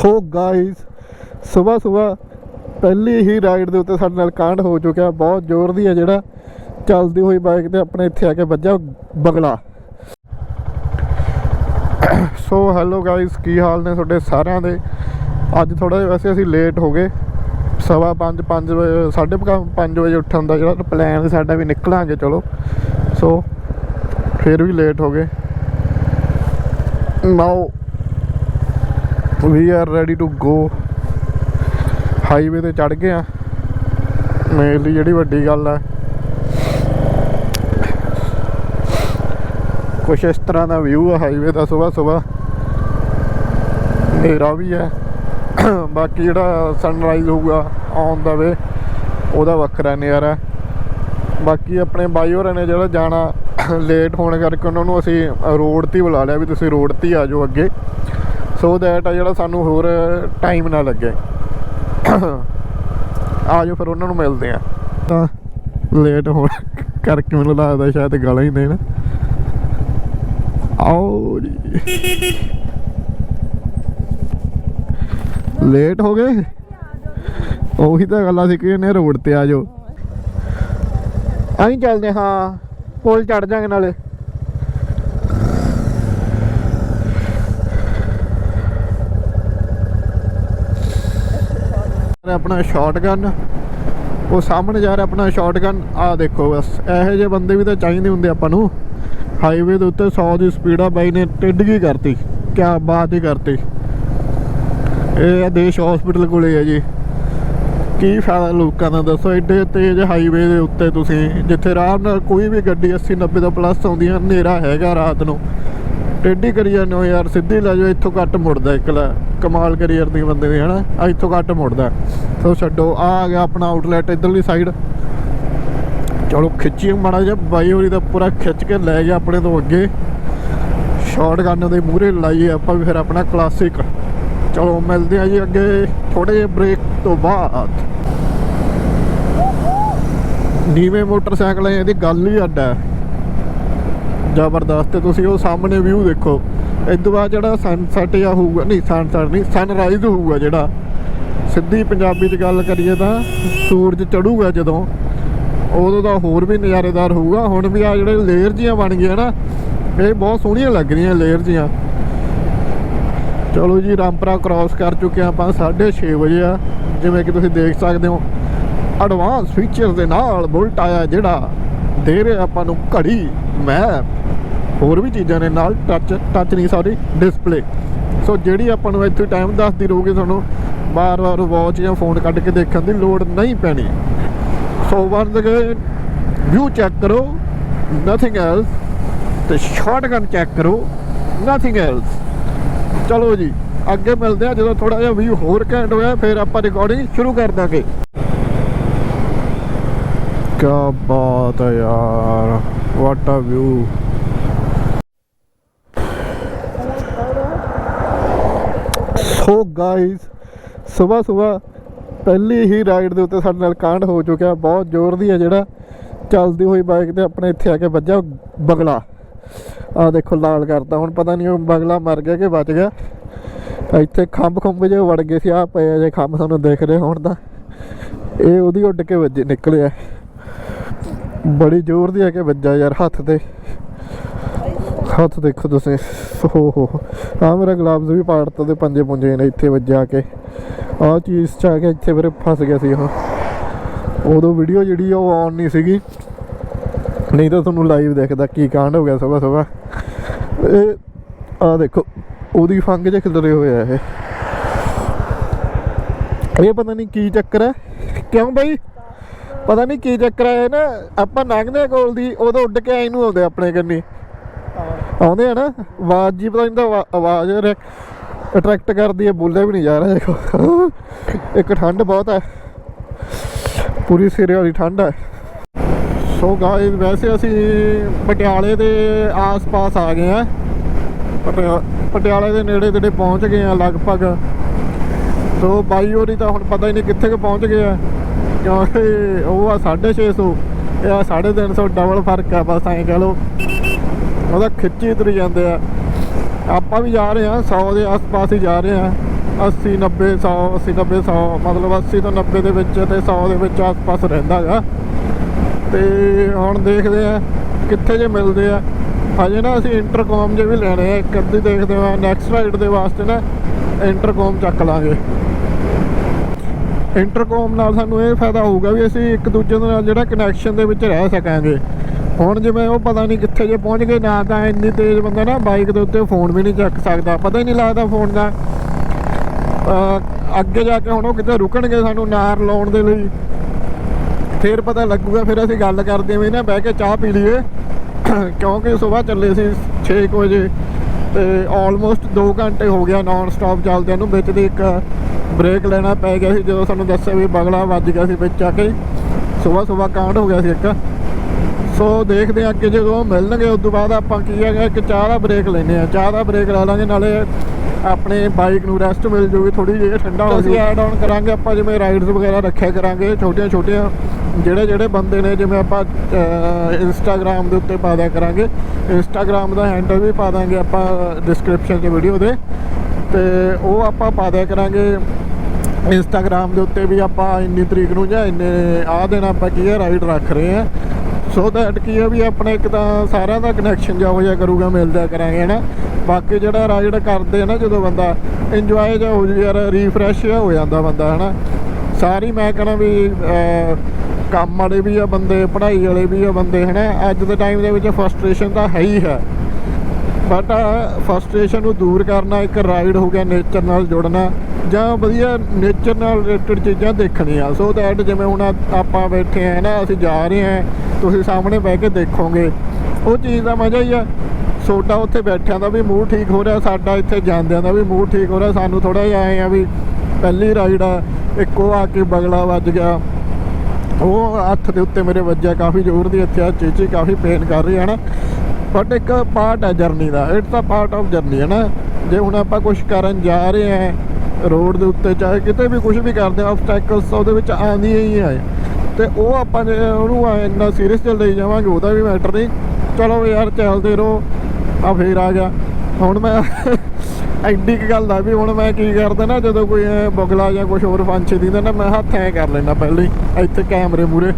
So guys ਸਵੇਰ ਸਵੇਰ ਪਹਿਲੀ ਹੀ ਰਾਈਡ ਦੇ ਉੱਤੇ ਸਾਡੇ ਨਾਲ ਕਾਂਡ ਹੋ ਚੁੱਕਿਆ। ਬਹੁਤ ਜ਼ੋਰ ਦੀ ਹੈ ਜਿਹੜਾ ਚੱਲਦੀ ਹੋਈ ਬਾਈਕ ਤੇ ਆਪਣੇ ਇੱਥੇ ਆ ਕੇ ਵੱਜਾ ਬਗਲਾ। ਸੋ ਹੈਲੋ ਗਾਇਸ ਕੀ ਹਾਲ ਨੇ ਤੁਹਾਡੇ ਸਾਰਿਆਂ ਦੇ? ਅੱਜ ਥੋੜਾ ਜਿਹਾ ਵੈਸੇ ਅਸੀਂ ਲੇਟ ਹੋ ਗਏ। ਸਵਾ 5 5 ਵਜੇ, ਸਾਢੇ ਕੁ ਪੰਜ ਵਜੇ ਉੱਠਣ ਦਾ ਜਿਹੜਾ ਪਲਾਨ ਸਾਡਾ ਵੀ ਨਿਕਲਾਂਗੇ, ਚਲੋ। ਸੋ ਫਿਰ ਵੀ ਲੇਟ ਹੋ ਗਏ। Now we are ready to go highway ਤੇ ਚੜ ਗਏ ਆ ਮੇਰੇ ਲਈ ਜਿਹੜੀ ਵੱਡੀ ਗੱਲ ਹੈ ਕੁਛ ਇਸ ਤਰ੍ਹਾਂ ਦਾ ਵਿਊ ਆ ਹਾਈਵੇ ਦਾ ਸਵੇਰ ਸਵੇਰ ਹਨੇਰਾ ਵੀ ਹੈ। ਬਾਕੀ ਜਿਹੜਾ ਸਨਰਾਈਜ਼ ਹੋਊਗਾ ਆਨ ਦਾ ਵੇ, ਉਹਦਾ ਵੱਖਰਾ ਨਜ਼ਾਰਾ। ਹੈ। ਬਾਕੀ ਆਪਣੇ ਬਾਈ ਹੋਰਾਂ ਨੇ ਜਿਹੜਾ ਜਾਣਾ ਲੇਟ ਹੋਣ ਕਰਕੇ ਉਹਨਾਂ ਨੂੰ ਅਸੀਂ ਰੋਡ ਤੇ ਹੀ ਬੁਲਾ ਲਿਆ ਵੀ ਤੁਸੀਂ ਰੋਡ ਤੇ ਹੀ ਆ ਜਾਓ ਅੱਗੇ। ਸੋ ਦੈਟ ਆ ਜਿਹੜਾ ਸਾਨੂੰ ਹੋਰ ਟਾਈਮ ਨਾ ਲੱਗੇ। ਆ ਫਿਰ ਉਹਨਾਂ ਨੂੰ ਮਿਲਦੇ ਆ ਤਾਂ ਲੇਟ ਹੋਣ ਕਰਕੇ ਮੈਨੂੰ ਲੱਗਦਾ ਸ਼ਾਇਦ ਗਾਲਾਂ ਹੀ ਦੇਣ। ਆਓ ਲੇਟ ਹੋ ਗਏ? ਉਹੀ ਤਾਂ ਗੱਲਾਂ ਸੀ ਕਿ ਇਹਨੇ ਰੋਡ ਤੇ ਆ ਜਾਓ ਅਸੀਂ ਚੱਲਦੇ ਹਾਂ। ਪੁਲ ਚੜ ਜਾਾਂਗੇ ਨਾਲੇ। ਆਪਣਾ ਸ਼ਾਟਗਨ ਉਹ ਸਾਹਮਣੇ ਜਾ ਰਿਹਾ ਆਪਣਾ ਸ਼ਾਟਗਨ ਆ ਦੇਖੋ ਬਸ, ਇਹੋ ਜਿਹੇ ਬੰਦੇ ਵੀ ਤਾਂ ਚਾਹੀਦੇ ਹੁੰਦੇ ਆਪਾਂ ਨੂੰ। ਹਾਈਵੇ ਦੇ ਉੱਤੇ 100 ਦੀ ਸਪੀਡ ਆ ਬਾਈ ਨੇ ਟਿੱਡਗੀ ਕਰਤੀ। ਕਿਆ ਬਾਤ ਹੀ ਕਰਤੀ। ਇਹ ਦੇਸ਼ ਹਸਪੀਟਲ ਕੋਲੇ ਆ ਜੀ। ਕੀ ਫਾਇਦਾ ਲੋਕਾਂ ਦਾ, ਦੱਸੋ ਐਡੇ ਤੇਜ਼ ਹਾਈਵੇ ਦੇ ਉੱਤੇ ਤੁਸੀਂ। ਜਿੱਥੇ ਆਰਾਮ ਨਾਲ ਕੋਈ ਵੀ ਗੱਡੀ 80 90 ਤੋਂ ਪਲੱਸ ਆਉਂਦੀਆਂ ਹਨੇਰਾ ਹੈਗਾ ਰਾਤ ਨੂੰ। ਟੇਢੀ ਕਰੀ ਜਾਂਦੇ ਹੋ ਯਾਰ, ਸਿੱਧੀ ਲੈ ਜਾਓ, ਇੱਥੋਂ ਕੱਟ ਮੁੜਦਾ ਇੱਕ ਲੈ। ਕਮਾਲ ਕਰੀ ਜਾਂਦੀ ਬੰਦੇ ਦੀ, ਹਨਾ? ਆ ਇੱਥੋਂ ਕੱਟ ਮੁੜਦਾ। ਸੋ ਛੱਡੋ ਆ ਆ ਗਿਆ ਆਪਣਾ ਆਊਟਲੈਟ ਇਧਰਲੀ ਸਾਈਡ ਚਲੋ ਖਿੱਚੀ ਮਾੜਾ ਜਿਹਾ, ਬਾਈ ਹੋਰੀ ਦਾ ਪੂਰਾ ਖਿੱਚ ਕੇ ਲੈ ਗਿਆ ਆਪਣੇ ਤੋਂ ਅੱਗੇ। ਸ਼ਾਰਟ ਗਨ ਦੇ ਮੂਹਰੇ ਲਾਈਏ ਆਪਾਂ ਵੀ ਫਿਰ ਆਪਣਾ ਕਲਾਸਿਕ ਚਲੋ, ਮਿਲਦੇ ਆ ਜੀ ਅੱਗੇ ਥੋੜੇ ਜਿਹੇ ਬ੍ਰੇਕ ਤੋਂ ਬਾਅਦ। ਨੀਵੇਂ ਮੋਟਰਸਾਈਕਲ ਇਹਦੀ ਗੱਲ ਹੀ ਅੱਡ ਹੈ। ਜ਼ਬਰਦਸਤ, ਤੇ ਤੁਸੀਂ ਉਹ ਸਾਹਮਣੇ ਵਿਊ ਦੇਖੋ। ਇਸ ਤੋਂ ਬਾਅਦ ਜਿਹੜਾ ਸਨਸੈਟ ਜਾਂ ਹੋਊਗਾ, ਨਹੀਂ ਸਨਸੈਟ ਨਹੀਂ ਸਨਰਾਈਜ਼ ਹੋਊਗਾ ਜਿਹੜਾ। ਸਿੱਧੀ ਪੰਜਾਬੀ 'ਚ ਗੱਲ ਕਰੀਏ ਤਾਂ ਸੂਰਜ ਚੜੂਗਾ ਜਦੋਂ, ਉਦੋਂ ਦਾ ਹੋਰ ਵੀ ਨਜ਼ਾਰੇਦਾਰ ਹੋਊਗਾ। ਹੁਣ ਵੀ ਆ ਜਿਹੜੇ ਲੇਅਰ ਜੀਆਂ ਬਣ ਗਈਆਂ ਨਾ, ਇਹ ਬਹੁਤ ਸੋਹਣੀਆਂ ਲੱਗ ਰਹੀਆਂ ਲੇਅਰ ਜੀਆਂ ਚਲੋ ਜੀ, ਰਾਮਪਰਾ ਕ੍ਰਾਸ ਕਰ ਚੁੱਕੇ ਹਾਂ ਆਪਾਂ 6:30 ਵਜੇ ਆ। ਜਿਵੇਂ ਕਿ ਤੁਸੀਂ ਦੇਖ ਸਕਦੇ ਹੋ ਐਡਵਾਂਸ ਫੀਚਰ ਦੇ ਨਾਲ ਬੁਲਟ ਆਇਆ ਜਿਹੜਾ। ਦੇ ਰਿਹਾ ਆਪਾਂ ਨੂੰ ਘੜੀ ਮੈਪ ਹੋਰ ਵੀ ਚੀਜ਼ਾਂ ਨੇ ਨਾਲ ਟੱਚ ਟੱਚ ਨਹੀਂ ਸੌਰੀ ਡਿਸਪਲੇ ਸੋ ਜਿਹੜੀ ਆਪਾਂ ਨੂੰ ਇੱਥੇ ਟਾਈਮ ਦੱਸਦੀ ਰਹੂਗੀ ਤੁਹਾਨੂੰ ਬਾਰ-ਬਾਰ ਵਾਚ ਜਾਂ ਫੋਨ ਕੱਢ ਕੇ ਦੇਖਣ ਦੀ ਲੋੜ ਨਹੀਂ ਪੈਣੀ। So one again view check ਕਰੋ ਨਥਿੰਗ ਐਲਸ ਤੇ ਸ਼ਾਟਗਨ ਚੈੱਕ ਕਰੋ ਨਥਿੰਗ ਐਲਸ ਚਲੋ ਜੀ, ਅੱਗੇ ਮਿਲਦੇ ਆ ਜਦੋਂ ਥੋੜਾ ਜਿਹਾ ਵਿਊ ਹੋਰ ਘੈਂਟ ਹੋਇਆ, ਫਿਰ ਆਪਾਂ ਰਿਕਾਰਡਿੰਗ ਸ਼ੁਰੂ ਕਰ ਦਾਂਗੇ। ਕੀ ਬਾਤ ਹੈ ਯਾਰ ਵਾਟ ਆ ਵਿਊ ਸੋ ਗਾਇਸ ਸਵੇਰ ਸਵੇਰ ਪਹਿਲੀ ਹੀ ਰਾਈਡ ਦੇ ਉੱਤੇ ਸਾਡੇ ਨਾਲ ਕਾਂਡ ਹੋ ਚੁੱਕਿਆ। ਬਹੁਤ ਜ਼ੋਰ ਦੀ ਹੈ ਜਿਹੜਾ ਚੱਲਦੀ ਹੋਈ ਬਾਈਕ ਤੇ ਆਪਣੇ ਇੱਥੇ ਆ ਕੇ ਵੱਜਾ ਬਗਲਾ। ਆ ਦੇਖੋ, ਲਾਲ ਕਰਤਾ। ਹੁਣ ਪਤਾ ਨਹੀਂ ਉਹ ਬਗਲਾ ਮਰ ਗਿਆ ਕਿ ਬਚ ਗਿਆ। ਇੱਥੇ ਖੰਭ ਖੰਭ ਜੇ ਵੜ ਗਏ ਸੀ। ਆ ਪਏ ਜੇ ਖੰਭ ਸਾਨੂੰ ਦੇਖ ਰਹੇ ਹੋਣ ਤਾਂ। ਇਹ ਉਹਦੀ ਉੱਡ ਕੇ ਵੱਜੇ ਨਿਕਲਿਆ। ਬੜੀ ਜ਼ੋਰ ਦੀ ਆ ਕੇ ਵੱਜਾ ਯਾਰ, ਹੱਥ ਤੇ। ਹੱਥ ਦੇਖੋ ਤੁਸੀਂ। ਹੋ ਹੋ ਆ ਮੇਰਾ ਗਲਾਵਜ਼ ਵੀ ਪਾੜਤਾ ਤੇ ਪੰਜੇ ਪੁੰਜੇ ਨੇ ਇੱਥੇ ਵੱਜਿਆ ਕੇ। ਆ ਚੀਜ਼ ਚ ਆ ਕੇ ਇੱਥੇ ਫਿਰ ਫਸ ਗਿਆ ਸੀ ਉਹ। ਉਦੋਂ ਵੀਡੀਓ ਜਿਹੜੀ ਉਹ ਆਨ ਨਹੀਂ ਸੀਗੀ। ਨਹੀਂ ਤਾਂ ਤੁਹਾਨੂੰ ਲਾਈਵ ਦੇਖਦਾ ਕੀ ਕਾਂਡ ਹੋ ਗਿਆ ਸਵੇਰ ਸਵੇਰ। ਇਹ ਆ ਦੇਖੋ, ਉਹਦੀ ਫੰਗ ਜੇ ਖਿਲਰੇ ਹੋਇਆ ਇਹ। ਇਹ ਪਤਾ ਨਹੀਂ ਕੀ ਚੱਕਰ ਹੈ। ਕਿਉਂ ਬਾਈ? ਪਤਾ ਨਹੀਂ ਕੀ ਚੱਕਰ ਹੈ ਨਾ, ਆਪਾਂ ਲੰਘਦੇ ਹਾਂ ਕੋਲ ਦੀ, ਉਦੋਂ ਉੱਡ ਕੇ ਆਈ ਨੂੰ ਆਉਂਦੇ ਆਪਣੇ ਕੰਨੀ। ਆਉਂਦੇ ਆ ਨਾ, ਆਵਾਜ਼ ਜੀ ਪਤਾ ਨਹੀਂ ਤਾਂ ਆਵਾ- ਆਵਾਜ਼ ਅਟਰੈਕਟ ਕਰਦੀ ਹੈ, ਬੋਲਿਆ ਵੀ ਨਹੀਂ ਜਾ ਰਿਹਾ, ਦੇਖੋ। ਇੱਕ ਠੰਡ ਬਹੁਤ ਹੈ। ਪੂਰੀ ਸਿਰੇ ਵਾਲੀ ਠੰਡ ਹੈ। ਸੋ ਗਾਇਸ ਵੈਸੇ ਅਸੀਂ ਪਟਿਆਲੇ ਦੇ ਆਸ-ਪਾਸ ਆ ਗਏ ਆ ਪਟਿਆ- ਪਟਿਆਲੇ ਦੇ ਨੇੜੇ ਤੇੜੇ ਪਹੁੰਚ ਗਏ ਆ ਲਗਭਗ ਸੋ ਬਾਈ ਹੋਰੀ ਤਾਂ ਹੁਣ ਪਤਾ ਹੀ ਨਹੀਂ ਕਿੱਥੇ ਕੁ ਪਹੁੰਚ ਗਏ ਆ। ਕਿਉਂਕਿ ਉਹ ਆ 650 ਇਹ ਆ 350 ਡਬਲ ਫ਼ਰਕ ਆ, ਬਸ ਐਂ ਕਹ ਲਓ। ਉਹਦਾ ਖਿੱਚੀ ਤੁਰ ਜਾਂਦੇ ਆ। ਆਪਾਂ ਵੀ ਜਾ ਰਹੇ ਆ 100 ਦੇ ਆਸ-ਪਾਸ ਹੀ ਜਾ ਰਹੇ ਆ। 80 90 100 80 90 100 ਮਤਲਬ 80 ਤੋਂ 90 ਦੇ ਵਿੱਚ ਤੇ 100 ਦੇ ਵਿੱਚ ਆਸ-ਪਾਸ ਰਹਿੰਦਾ ਗਾ। ਤੇ ਹੁਣ ਦੇਖਦੇ ਆ ਕਿੱਥੇ ਜੇ ਮਿਲਦੇ ਆ। ਹਜੇ ਨਾ ਅਸੀਂ ਇੰਟਰਕਮ ਜੇ ਵੀ ਲੈਣੇ ਆ, ਇੱਕ ਅੱਧੀ ਦੇਖਦੇ ਆ ਨੈਕਸਟ ਰਾਈਡ ਦੇ ਵਾਸਤੇ ਨਾ ਇੰਟਰਕਮ ਚੱਕ ਲਾਂਗੇ। ਇੰਟਰਕੋਮ ਨਾਲ ਸਾਨੂੰ ਇਹ ਫਾਇਦਾ ਹੋਊਗਾ ਵੀ ਅਸੀਂ ਇੱਕ ਦੂਜੇ ਦੇ ਨਾਲ ਜਿਹੜਾ ਕਨੈਕਸ਼ਨ ਦੇ ਵਿੱਚ ਰਹਿ ਸਕਾਂਗੇ। ਹੁਣ ਜਿਵੇਂ ਉਹ ਪਤਾ ਨਹੀਂ ਕਿੱਥੇ ਜੇ ਪਹੁੰਚ ਗਏ, ਨਾ ਤਾਂ ਇੰਨੀ ਤੇਜ਼ ਬੰਦਾ ਨਾ ਬਾਈਕ ਦੇ ਉੱਤੇ ਫੋਨ ਵੀ ਨਹੀਂ ਚੱਕ ਸਕਦਾ। ਪਤਾ ਹੀ ਨਹੀਂ ਲੱਗਦਾ ਫੋਨ ਦਾ। ਅੱਗੇ ਜਾ ਕੇ ਹੁਣ ਉਹ ਕਿਤੇ ਰੁਕਣਗੇ ਸਾਨੂੰ ਨਾਰ ਲਾਉਣ ਦੇ ਲਈ। ਫਿਰ ਪਤਾ ਲੱਗੂਗਾ, ਫਿਰ ਅਸੀਂ ਗੱਲ ਕਰਦੇ ਵੀ ਨਾ ਬਹਿ ਕੇ ਚਾਹ ਪੀ ਲਈਏ। ਕਿਉਂਕਿ ਸਵੇਰ ਚੱਲੇ ਸੀ 6 ਵਜੇ ਤੇ ਆਲਮੋਸਟ 2 ਘੰਟੇ ਹੋ ਗਿਆ ਨਾਨ ਸਟਾਪ ਚੱਲਦਿਆਂ ਨੂੰ, ਵਿੱਚ ਦੀ ਇੱਕ ਬ੍ਰੇਕ ਲੈਣਾ ਪੈ ਗਿਆ ਸੀ ਜਦੋਂ ਸਾਨੂੰ ਦੱਸਿਆ ਵੀ ਬਗਲਾ ਵੱਜ ਗਿਆ ਸੀ ਵਿੱਚ ਆ ਕੇ ਸਵੇਰ ਸਵੇਰ ਕਾਂਡ ਹੋ ਗਿਆ ਸੀ ਇੱਕ। ਸੋ ਦੇਖਦੇ ਹਾਂ ਅੱਗੇ ਜਦੋਂ ਮਿਲਣਗੇ ਉਸ ਤੋਂ ਬਾਅਦ ਆਪਾਂ ਕੀ ਹੈਗਾ ਇੱਕ ਚਾਹ ਦਾ ਬ੍ਰੇਕ ਲੈਨੇ ਆ ਚਾਹ ਦਾ ਬ੍ਰੇਕ ਲਾ ਲਾਂਗੇ ਨਾਲੇ ਆਪਣੇ ਬਾਈਕ ਨੂੰ ਰੈਸਟ ਮਿਲ ਜੂਗੀ ਥੋੜੀ ਜਿਹੀ ਠੰਡਾ ਹੋ ਜਾਊ ਐਡ ਆਨ ਕਰਾਂਗੇ ਆਪਾਂ ਜਿਵੇਂ ਰਾਈਡਸ ਵਗੈਰਾ ਰੱਖਿਆ ਕਰਾਂਗੇ ਛੋਟੀਆਂ ਛੋਟੀਆਂ ਜਿਹੜੇ ਜਿਹੜੇ ਬੰਦੇ ਨੇ ਜਿਵੇਂ ਆਪਾਂ ਇੰਸਟਾਗ੍ਰam ਦੇ ਉੱਤੇ ਪਾ ਦਿਆ ਕਰਾਂਗੇ। ਇੰਸਟਾਗ੍ਰam ਦਾ ਹੈਂਡਲ ਵੀ ਪਾ ਦਾਂਗੇ ਆਪਾਂ ਡਿਸਕ੍ਰਿਪਸ਼ਨ 'ਚ ਵੀਡੀਓ ਦੇ। ਤੇ ਉਹ ਆਪਾਂ ਪਾ ਦਿਆ ਕਰਾਂਗੇ ਇੰਸਟਾਗ੍ਰam ਦੇ ਉੱਤੇ ਵੀ ਆਪਾਂ ਇੰਨੀ ਤਰੀਕ ਨੂੰ ਜਾਂ ਇੰਨੇ ਆਹ ਦਿਨ ਆਪਾਂ ਕੀ ਹੈ ਰਾਈਡ ਰੱਖ ਰਹੇ ਆ ਸੋ ਦੈਟ ਕੀ ਹੈ ਵੀ ਆਪਣੇ ਇੱਕ ਤਾਂ ਸਾਰਿਆਂ ਦਾ ਕਨੈਕਸ਼ਨ ਜਾ ਹੋ ਜਾ ਕਰੂਗਾ ਮਿਲਦਾ ਕਰਾਂਗੇ, ਹਨਾ। ਬਾਕੀ ਜਿਹੜਾ ਰਾਈਡ ਕਰਦੇ ਨਾ ਜਦੋਂ ਬੰਦਾ ਇੰਜੋਏ ਜਾ ਹੋ ਜੂ ਯਾਰ ਰੀਫਰੈਸ਼ ਹੋ ਜਾਂਦਾ ਬੰਦਾ, ਹਨਾ। ਸਾਰੀ ਮੈਂ ਕਹਣਾ ਵੀ ਕੰਮ ਵਾਲੇ ਵੀ ਆ ਬੰਦੇ, ਪੜ੍ਹਾਈ ਵਾਲੇ ਵੀ ਆ ਬੰਦੇ, ਹਨਾ। ਅੱਜ ਦੇ ਟਾਈਮ ਦੇ ਵਿੱਚ ਫਰਸਟ੍ਰੇਸ਼ਨ ਤਾਂ ਹੈ ਹੀ ਹੈ। ਬਟ ਫਰਸਟ੍ਰੇਸ਼ਨ ਨੂੰ ਦੂਰ ਕਰਨਾ, ਇੱਕ ਰਾਈਡ ਹੋ ਗਿਆ ਨੇਚਰ ਨਾਲ ਜੁੜਨਾ, ਜਾਂ ਵਧੀਆ ਨੇਚਰ ਨਾਲ ਰਿਲੇਟਡ ਚੀਜ਼ਾਂ ਦੇਖਣੀਆਂ। ਸੋ ਦੈਟ ਜਿਵੇਂ ਹੁਣ ਆਪਾਂ ਬੈਠੇ ਆ ਨਾ, ਅਸੀਂ ਜਾ ਰਹੇ ਆ, ਤੁਸੀਂ ਸਾਹਮਣੇ ਬਹਿ ਕੇ ਦੇਖੋਗੇ। ਉਹ ਚੀਜ਼ ਦਾ ਮਜ਼ਾ ਹੀ ਆ। ਸੋਡਾ ਉੱਥੇ ਬੈਠਿਆਂ ਦਾ ਵੀ ਮੂਡ ਠੀਕ ਹੋ ਰਿਹਾ, ਸਾਡਾ ਇੱਥੇ ਜਾਂਦਿਆਂ ਦਾ ਵੀ ਮੂਡ ਠੀਕ ਹੋ ਰਿਹਾ। ਸਾਨੂੰ ਥੋੜਾ ਜਿਹਾ ਆਏ ਆ ਵੀ ਪਹਿਲੀ ਰਾਈਡ ਆ, ਇੱਕੋ ਆ ਕੇ ਬਗਲਾ ਵੱਜ ਗਿਆ। ਉਹ ਹੱਥ ਦੇ ਉੱਤੇ ਮੇਰੇ ਵੱਜਿਆ, ਕਾਫੀ ਜ਼ੋਰ ਦੀ ਇੱਥੇ ਆ, ਚੀਚੀ ਕਾਫੀ ਪੇਨ ਕਰ ਰਹੀ ਹੈ ਨਾ। ਬਟ ਇੱਕ ਪਾਰਟ ਹੈ journey the it's a part of journey ਹੈ ਨਾ। ਜੇ ਹੁਣ ਆਪਾਂ ਕੁਝ ਕਰਨ ਜਾ ਰਹੇ ਹਾਂ ਰੋਡ ਦੇ ਉੱਤੇ ਚਾਹੇ ਕਿਤੇ ਵੀ ਕੁਝ ਵੀ ਕਰਦੇ ਆ ਆਬਸਟੈਕਲਸ ਉਹਦੇ ਵਿੱਚ ਆਉਂਦੀਆਂ ਹੀ ਆ ਤੇ ਉਹ ਆਪਾਂ ਜੇ ਉਹਨੂੰ ਇੰਨਾ ਸੀਰੀਅਸ ਚ ਲਈ ਜਾਵਾਂਗੇ, ਉਹਦਾ ਵੀ ਮੈਟਰ ਨਹੀਂ। ਚਲੋ ਯਾਰ, ਚੱਲਦੇ ਰਹੋ। ਆ ਫੇਰ ਆ ਗਿਆ। ਹੁਣ ਮੈਂ ਐਡੀ ਕੁ ਗੱਲ ਦਾ ਵੀ ਹੁਣ ਮੈਂ ਕੀ ਕਰਦਾ ਨਾ, ਜਦੋਂ ਕੋਈ ਐਂ ਬੁਗਲਾ ਜਾਂ ਕੁਝ ਹੋਰ ਫੰਕਸ਼ਨ ਦੀ ਨਾ, ਮੈਂ ਹੱਥ ਐ ਕਰ ਲੈਣਾ ਪਹਿਲੇ ਹੀ, ਇੱਥੇ ਕੈਮਰੇ ਮੂਰੇ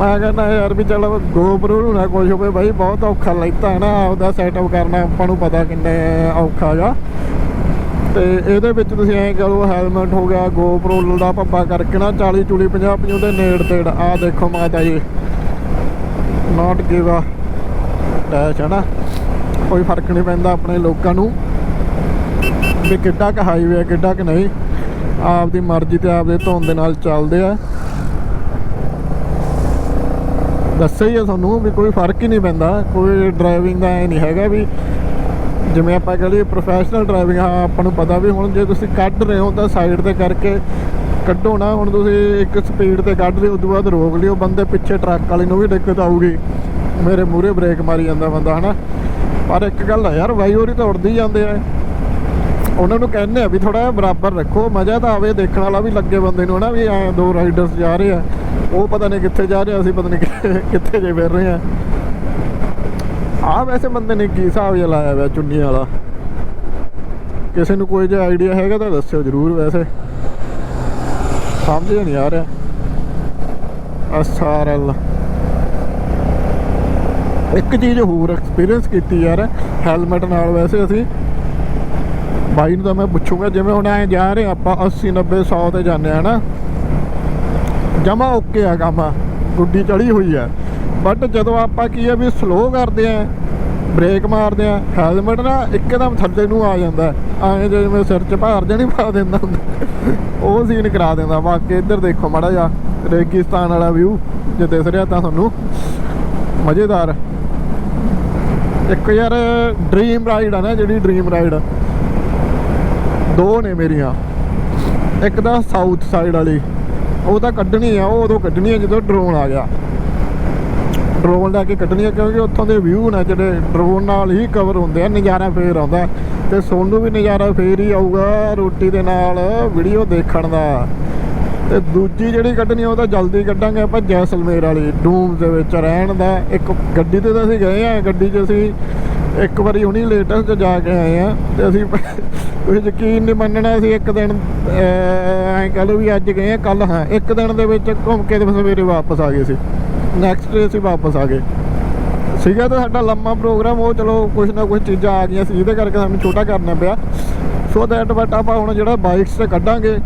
ਮੈਂ ਕਹਿੰਦਾ ਯਾਰ ਵੀ ਚਲ GoPro ਨੂੰ ਨਾ ਕੁਝ ਹੋਵੇ ਬਾਈ, ਬਹੁਤ ਔਖਾ ਲੈਤਾ ਹੈ ਨਾ ਆਪਦਾ ਸੈਟਅਪ ਕਰਨਾ, ਆਪਾਂ ਨੂੰ ਪਤਾ ਕਿੰਨੇ ਔਖਾ ਗਾ। ਤੇ ਇਹਦੇ ਵਿੱਚ ਤੁਸੀਂ ਐਂ ਕਰੋ ਹੈਲਮਟ ਹੋ ਗਿਆ GoPro ਦਾ ਪੱਪਾ ਕਰਕੇ ਨਾ 40 ਚੂਲੀ 50 50 ਦੇ ਨੇੜ ਤੇੜ ਆ ਦੇਖੋ ਮਾਤਾ ਜੀ। ਨਾਟ ਗਿਵ ਆ ਡੈਸ਼ ਹੈ ਨਾ ਕੋਈ ਫ਼ਰਕ ਨਹੀਂ ਪੈਂਦਾ ਆਪਣੇ ਲੋਕਾਂ ਨੂੰ। ਵੀ ਕਿੱਡਾ ਕ ਹਾਈਵੇ ਕਿੱਡਾ ਕ ਨਹੀਂ। ਆਪਦੀ ਮਰਜ਼ੀ ਤੇ ਆਪਦੇ ਧੁਨ ਦੇ ਨਾਲ ਚੱਲਦੇ ਆ। ਦੱਸਿਆ ਹੀ ਆ ਤੁਹਾਨੂੰ ਵੀ ਕੋਈ ਫ਼ਰਕ ਹੀ ਨਹੀਂ ਪੈਂਦਾ, ਕੋਈ ਡਰਾਈਵਿੰਗ ਦਾ ਐ ਨਹੀਂ ਹੈਗਾ ਵੀ ਜਿਵੇਂ ਆਪਾਂ ਕਹ ਲਈਏ ਪ੍ਰੋਫੈਸ਼ਨਲ ਡਰਾਈਵਿੰਗ ਹਾਂ, ਆਪਾਂ ਨੂੰ ਪਤਾ ਵੀ ਹੁਣ ਜੇ ਤੁਸੀਂ ਕੱਢ ਰਹੇ ਹੋ ਤਾਂ ਸਾਈਡ ਤੇ ਕਰਕੇ ਕੱਢੋ ਨਾ, ਹੁਣ ਤੁਸੀਂ ਇੱਕ ਸਪੀਡ ਤੇ ਕੱਢ ਰਹੇ ਹੋ, ਉਦੋਂ ਬਾਅਦ ਰੋਕ ਲਿਓ, ਬੰਦੇ ਪਿੱਛੇ ਟਰੱਕ ਵਾਲੇ ਨੂੰ ਵੀ ਦਿੱਕਤ ਆਊਗੀ। ਮੇਰੇ ਮੂਹਰੇ ਬ੍ਰੇਕ ਮਾਰੀ ਜਾਂਦਾ ਬੰਦਾ, ਹਨਾ? ਪਰ ਇੱਕ ਗੱਲ ਆ ਯਾਰ, ਵਾਈ ਹੋਰੀ ਤਾਂ ਉੜਦੀ ਜਾਂਦੇ ਆ। ਉਹਨਾਂ ਨੂੰ ਕਹਿੰਦੇ ਆ ਵੀ ਥੋੜਾ ਬਰਾਬਰ ਰੱਖੋ, ਮਜ਼ਾ ਤਾਂ ਆਵੇ ਦੇਖਣ ਵਾਲਾ ਵੀ ਲੱਗੇ ਬੰਦੇ ਨੂੰ, ਹਨਾ? ਵੀ ਐ ਦੋ ਰਾਈਡਰਸ ਜਾ ਰਹੇ ਆ। ਉਹ ਪਤਾ ਨਹੀਂ ਕਿੱਥੇ ਜਾ ਰਹੇ, ਅਸੀਂ ਪਤਾ ਨਹੀਂ ਕਿੱਥੇ ਜੇ ਫਿਰ ਰਹੇ ਆ ਆ ਵੈਸੇ ਬੰਦੇ ਨੇ ਕੀ ਹਿਸਾਬ ਜਿਹਾ ਲਾਇਆ ਹੋਇਆ ਚੁੰਨੀ ਵਾਲਾ? ਕਿਸੇ ਨੂੰ ਕੋਈ ਜੇ ਆਈਡੀਆ ਹੈਗਾ ਤਾਂ ਦੱਸਿਓ ਜਰੂਰ ਵੈਸੇ। ਸਮਝ ਨਹੀਂ ਆ ਰਿਹਾ। ਅਸਾਰਲ ਇੱਕ ਚੀਜ਼ ਹੋਰ ਐਕਸਪੀਰੀਅੰਸ ਕੀਤੀ ਯਾਰ ਹੈਲਮਟ ਨਾਲ ਵੈਸੇ ਅਸੀਂ। ਬਾਈ ਨੂੰ ਤਾਂ ਮੈਂ ਪੁੱਛੂਗਾ, ਜਿਵੇਂ ਹੁਣ ਐ ਜਾ ਰਹੇ ਆਪਾਂ 80 90 100 ਤੇ ਜਾਂਦੇ ਆ ਨਾ। ਜਮਾ ਓਕੇ ਆ ਕੰਮ ਗੁੱਡੀ ਚੜੀ ਹੋਈ ਆ। ਬਟ ਜਦੋਂ ਆਪਾਂ ਕੀ ਆ ਵੀ ਸਲੋ ਕਰਦੇ ਆ ਬ੍ਰੇਕ ਮਾਰਦੇ ਆ ਹੈਲਮਟ ਨਾ ਇੱਕਦਮ ਥੱਲੇ ਨੂੰ ਆ ਜਾਂਦਾ। ਐਂ ਜਿਵੇਂ ਸਿਰ 'ਚ ਭਾਰ ਜਣੀ ਪਾ ਦਿੰਦਾ ਉਹ ਸੀਨ ਕਰਾ ਦਿੰਦਾ। ਬਾਕੀ ਇੱਧਰ ਦੇਖੋ ਮਾੜਾ ਜਿਹਾ ਰੇਗਿਸਤਾਨ ਵਾਲਾ ਵਿਊ ਜੇ ਦਿਸ ਰਿਹਾ ਤਾਂ ਤੁਹਾਨੂੰ ਮਜ਼ੇਦਾਰ। ਇੱਕ ਯਾਰ ਡ੍ਰੀਮ ਰਾਈਡ ਆ ਨਾ, ਜਿਹੜੀ ਡ੍ਰੀਮ ਰਾਈਡ ਦੋ ਨੇ ਮੇਰੀਆਂ। ਇੱਕ ਤਾਂ ਸਾਊਥ ਸਾਈਡ ਵਾਲੀ। ਉਹ ਤਾਂ ਕੱਢਣੀ ਆ, ਉਹ ਉਦੋਂ ਕੱਢਣੀ ਆ ਜਦੋਂ ਡਰੋਨ ਆ ਗਿਆ। ਡਰੋਨ ਲੈ ਕੇ ਕੱਢਣੀ ਆ ਕਿਉਂਕਿ ਉੱਥੋਂ ਦੇ ਵਿਊ ਨੇ ਜਿਹੜੇ ਡਰੋਨ ਨਾਲ ਹੀ ਕਵਰ ਹੁੰਦੇ ਆ, ਨਜ਼ਾਰਾ ਫੇਰ ਆਉਂਦਾ। ਤੇ ਸੋਨੂੰ ਵੀ ਨਜ਼ਾਰਾ ਫੇਰ ਹੀ ਆਊਗਾ ਰੋਟੀ ਦੇ ਨਾਲ ਵੀਡੀਓ ਦੇਖਣ ਦਾ। ਤੇ ਦੂਜੀ ਜਿਹੜੀ ਕੱਢਣੀ ਉਹ ਤਾਂ ਜਲਦੀ ਕੱਢਾਂਗੇ ਆਪਾਂ ਜੈਸਲਮੇਰ ਵਾਲੀ। ਡੂਮ ਦੇ ਵਿੱਚ ਰਹਿਣ ਦਾ ਇੱਕ ਗੱਡੀ ਤੇ ਤਾਂ ਅਸੀਂ ਗਏ ਆ, ਗੱਡੀ 'ਚ ਅਸੀਂ ਇੱਕ ਵਾਰੀ ਹੁਣੀ ਲੇਟੈਸਟ 'ਚ ਜਾ ਕੇ ਆਏ ਆ ਤੇ ਅਸੀਂ ਤੁਸੀਂ ਯਕੀਨ ਨਹੀਂ ਮੰਨਣਾ, ਅਸੀਂ ਇੱਕ ਦਿਨ ਐਂ ਕਹ ਲਓ ਵੀ ਅੱਜ ਗਏ ਆ ਕੱਲ ਹਾਂ, ਇੱਕ ਦਿਨ ਦੇ ਵਿੱਚ ਘੁੰਮ ਕੇ ਤੇ ਸਵੇਰੇ ਵਾਪਸ ਆ ਗਏ ਸੀ। ਨੈਕਸਟ ਡੇ ਅਸੀਂ ਵਾਪਸ ਆ ਗਏ। ਸੀਗਾ ਤਾਂ ਸਾਡਾ ਲੰਮਾ ਪ੍ਰੋਗਰਾਮ, ਉਹ ਚਲੋ ਕੁਝ ਨਾ ਕੁਝ ਚੀਜ਼ਾਂ ਆ ਗਈਆਂ ਸੀ ਜਿਹਦੇ ਕਰਕੇ ਸਾਨੂੰ ਛੋਟਾ ਕਰਨਾ ਪਿਆ। ਸੋ ਦੈਟ ਬਟ ਆਪਾਂ ਹੁਣ ਜਿਹੜਾ ਬਾਈਕਸ ਤੇ ਕੱਢਾਂਗੇ